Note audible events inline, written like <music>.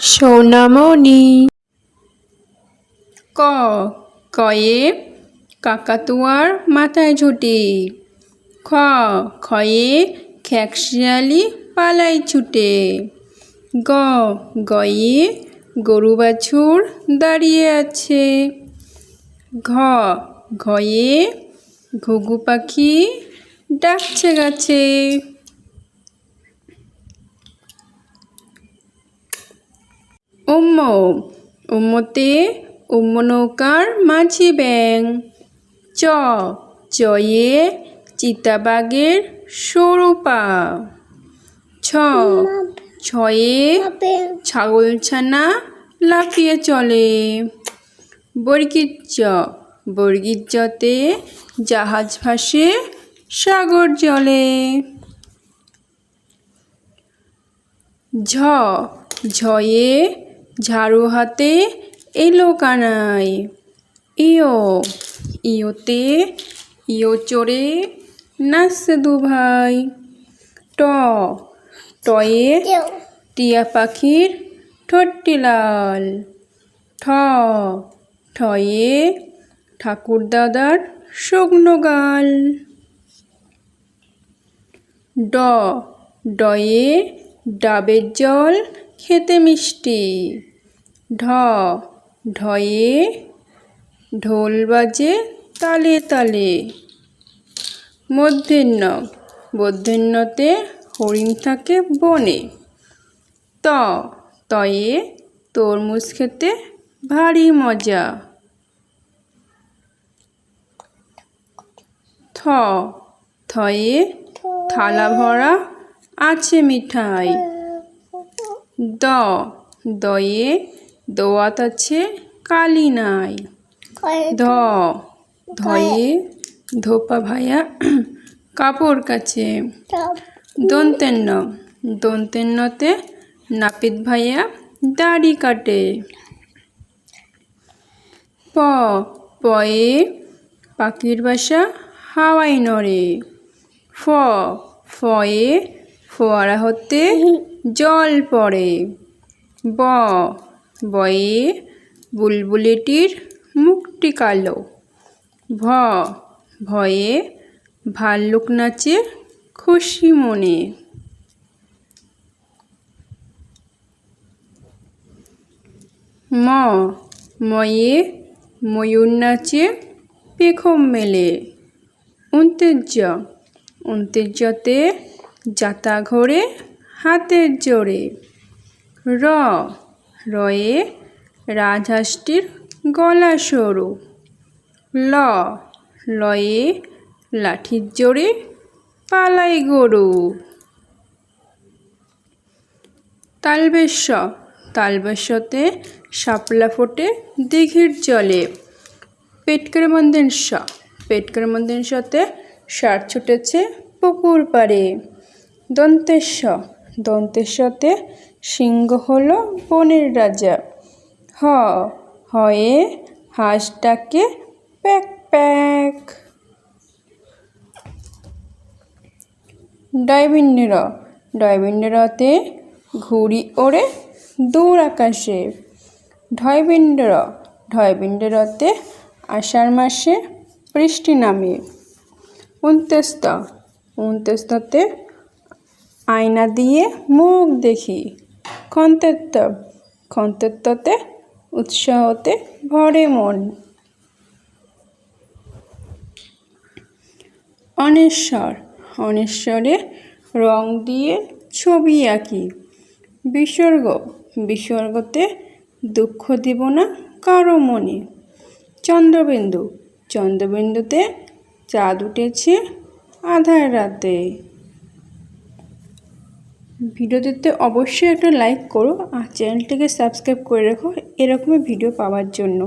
সোনামণি। ক, কয়ে কাকাতুয়ার মাথায় ঝুঁটি। খ খয়ে খ্যাকশিয়ালি পালাই ছুটে। গ, গয়ে গরু বাছুর দাঁড়িয়ে আছে। ঘ, ঘয়ে ঘুঘু পাখি ডাকছে গাছে। উম্ম উম্মতে উম্ম নৌকার মাঝি ব্যাং চ চয়ে চিতাবাগের সরু পা ছ ছয়ে ছাগলছানা লাফিয়ে চলে বর্গির চ বর্গির জতে জাহাজ ভাসে সাগর জলে ঝ ঝয়ে ঝাড়ু হাতে এলো কানাই। ইও ইওতে ইও চড়ে নাচছে দু ভাই ট, টয়ে টিয়া পাখির ঠোঁটটি লাল। ঠ, ঠয়ে ঠাকুর দাদার শুকনো গাল। ড, ডয়ে ডাবের জল খেতে মিষ্টি। ঢ, ঢয়ে ঢোল বাজে তালে তালে। মধ্যাহ্ন, মধ্যাহ্নতে হরিণ থাকে বনে। ত, তয়ে তরমুজ খেতে ভারী মজা। থ, থয়ে থালা ভরা আছে মিঠাই। দ দয়ে দোয়াত আছে কালি নাই। ধ ধয়ে ধোপা ভাইয়া <clears throat> কাপড় কাছে। দন্তেন্ন দন্তেন্নতে নাপিত ভাইয়া দাড়ি কাটে। প পয়ে পাখির বাসা হাওয়াই নড়ে। ফ ফয়ে ফোয়ারা হতে <laughs> জল পড়ে। ব, বয়ে বুলবুলিটির মুখটি কালো। ভ, ভয়ে ভাল্লুক নাচে খুশি মনে। ম, ময়ে ময়ূর নাচে পেখম মেলে। উন্তেজ্য উন্তেজ্যতে যাতা ঘোরে হাতের জোরে। র। রয়ে রাজহাঁসটির গলা সরু। ল। লয়ে লাঠির জোরে পালাই গরু। তালবেশ্য। তালবেশ্যতে শাপলা ফোটে দিঘির জলে। পেটকের মন্দির স পেটকের মন্দির সাথে সার ছুটেছে পুকুর পাড়ে। দন্তেশ্ব দন্তেশ্বতে সিংহ হলো বনের রাজা। হ, হয়ে হাঁসটাকে প্যাক প্যাক। ডাইভিন্যের ডাইভিন্যেরতে ঘুড়ি ওড়ে দূর আকাশে। ঢয়বিন্ডর ঢয়বিন্ডরতে আষাঢ় মাসে বৃষ্টি নামে। উনতেস্ত উনতেস্ততে আয়না দিয়ে মুখ দেখি। খন্তেত্ব, খন্তেত্বতে, উৎসাহতে ভরে মন। অনেশ্বর, অনেশ্বরে রং দিয়ে ছবি আঁকি। বিসর্গ, বিসর্গতে দুঃখ দিব না কারও মনে। চন্দ্রবিন্দু, চন্দ্রবিন্দুতে চাঁদ উঠেছে আধার রাতে। ভিডিওটিতে অবশ্যই একটা লাইক করো আর চ্যানেলটিকে সাবস্ক্রাইব করে রেখো এরকমই ভিডিও পাওয়ার জন্য।